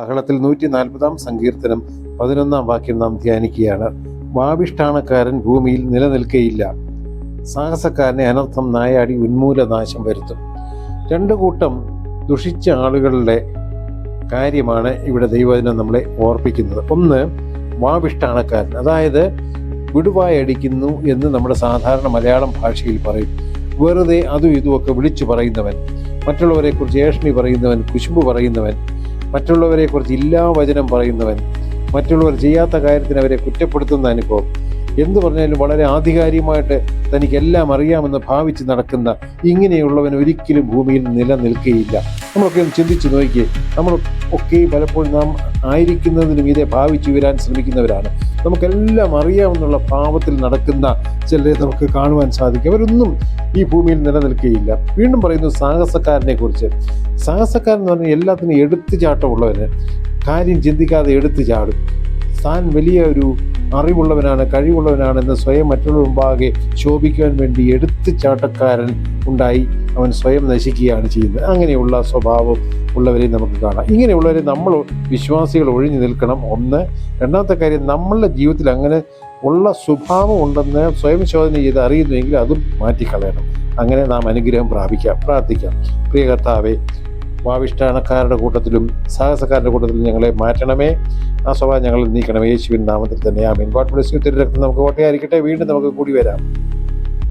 ബഹളത്തിൽ നൂറ്റി നാൽപ്പതാം സങ്കീർത്തനം പതിനൊന്നാം വാക്യം നാം ധ്യാനിക്കുകയാണ്. വാവിഷ്ഠാണക്കാരൻ ഭൂമിയിൽ നിലനിൽക്കയില്ല. സാഹസക്കാരനെ അനർത്ഥം നായാടി ഉന്മൂലനാശം വരുത്തും. രണ്ടു കൂട്ടം ദുഷിച്ച ആളുകളുടെ കാര്യമാണ് ഇവിടെ ദൈവദിനം നമ്മളെ ഓർപ്പിക്കുന്നത്. ഒന്ന് വാവിഷ്ഠാണക്കാരൻ അതായത് വിടുവായി അടിക്കുന്നു എന്ന് നമ്മുടെ സാധാരണ മലയാളം ഭാഷയിൽ പറയും. വെറുതെ അതും ഇതുമൊക്കെ വിളിച്ചു പറയുന്നവൻ മറ്റുള്ളവരെക്കുറിച്ച് ഏഷണി പറയുന്നവൻ കുശുമ്പ് പറയുന്നവൻ മറ്റുള്ളവരെക്കുറിച്ച് ഇല്ലാ വചനം പറയുന്നവൻ മറ്റുള്ളവർ ചെയ്യാത്ത കാര്യത്തിന് അവരെ കുറ്റപ്പെടുത്തുന്ന അനുഭവം. എന്തു പറഞ്ഞാലും വളരെ ആധികാരികമായിട്ട് തനിക്കെല്ലാം അറിയാമെന്ന് ഭാവിച്ച് നടക്കുന്ന ഇങ്ങനെയുള്ളവൻ ഒരിക്കലും ഭൂമിയിൽ നിലനിൽക്കുകയില്ല നമ്മളൊക്കെ ഒന്ന് ചിന്തിച്ചു നോക്കി നമ്മൾ ഒക്കെ പലപ്പോഴും നാം ആയിരിക്കുന്നതിനും ഇതേ ഭാവിച്ചു വരാൻ ശ്രമിക്കുന്നവരാണ്. നമുക്കെല്ലാം അറിയാമെന്നുള്ള ഭാവത്തിൽ നടക്കുന്ന ചിലരെ നമുക്ക് കാണുവാൻ സാധിക്കും. അവരൊന്നും ഈ ഭൂമിയിൽ നിലനിൽക്കുകയില്ല വീണ്ടും പറയുന്നു സാഹസക്കാരനെ കുറിച്ച്. സാഹസക്കാരൻ എന്ന് പറഞ്ഞാൽ എല്ലാത്തിനും എടുത്തുചാട്ടമുള്ളവന് കാര്യം ചിന്തിക്കാതെ എടുത്തു ചാടും. താൻ വലിയ ഒരു അറിവുള്ളവനാണ് കഴിവുള്ളവനാണെന്ന് സ്വയം മറ്റുള്ള മുമ്പാകെ ശോഭിക്കുവാൻ വേണ്ടി എടുത്തുചാട്ടക്കാരൻ ഉണ്ടായി അവൻ സ്വയം നശിക്കുകയാണ് ചെയ്യുന്നത്. അങ്ങനെയുള്ള സ്വഭാവം ഉള്ളവരെ നമുക്ക് കാണാം. ഇങ്ങനെയുള്ളവരെ നമ്മൾ വിശ്വാസികൾ ഒഴിഞ്ഞു നിൽക്കണം. ഒന്ന്. രണ്ടാമത്തെ കാര്യം നമ്മളുടെ ജീവിതത്തിൽ അങ്ങനെ ഉള്ള സ്വഭാവം ഉണ്ടെന്ന് സ്വയം ശോധന ചെയ്ത് അറിയുന്നുവെങ്കിൽ അതും മാറ്റിക്കളയണം. അങ്ങനെ നാം അനുഗ്രഹം പ്രാപിക്കാം പ്രാർത്ഥിക്കാം. പ്രിയ കർത്താവേ വാവിഷ്ഠാനക്കാരുടെ കൂട്ടത്തിലും സാഹസക്കാരുടെ കൂട്ടത്തിലും ഞങ്ങളെ മാറ്റണമേ. ആ സ്വഭാവം ഞങ്ങൾ നീക്കണമേ യേശുവിൻ നാമത്തിൽ തന്നെ. ആമീൻ. ഗോഡ് ബ്ലസ് യു തിരുരക്തം നമുക്ക് കോട്ടയായിരിക്കട്ടെ. വീണ്ടും നമുക്ക് കൂടി വരാം.